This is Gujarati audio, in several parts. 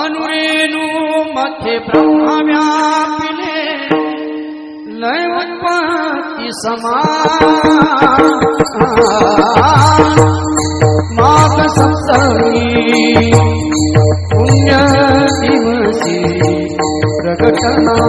અનુરેનું મથે બ્રહ્મવ્યાપીને નય ઉત્પત્તિ સમાન માગ સપ્તમી પુણ્ય દિવસે પ્રગટના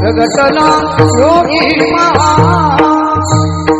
પ્રગટના યોગી મહા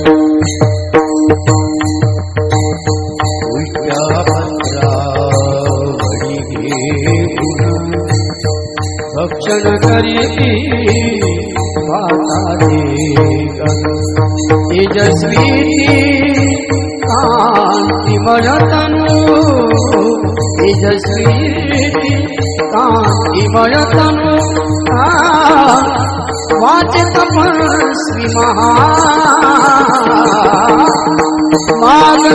ભક્ષણ કરી તેજસ્વી કાંતિ મળતનું તેજસ્વી કાંતિ મળતનું વાચ તપસ્વી મહા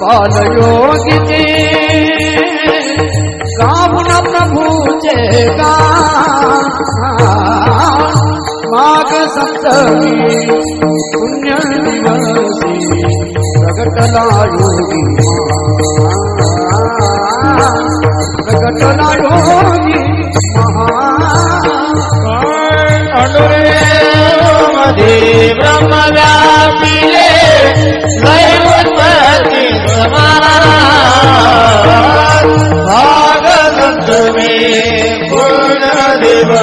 योगिते रावण प्रभूचे माग संत सप्तमी पुण्य दिवसी प्रगटला योगी प्रगटला योगी महा मध्ये ब्रह्मदा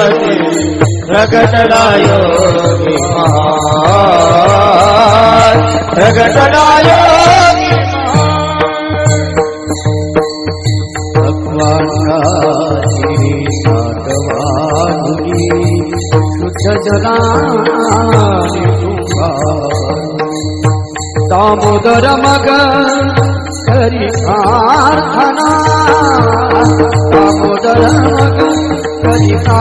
प्रगटनायो प्रगटनायो भगवानी साधवानी शुद्ध दामोदर मग करी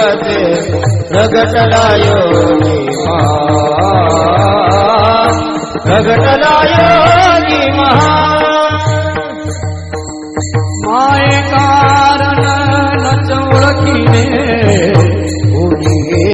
વખતે પ્રગટલાયો પ્રગટલાયો મહા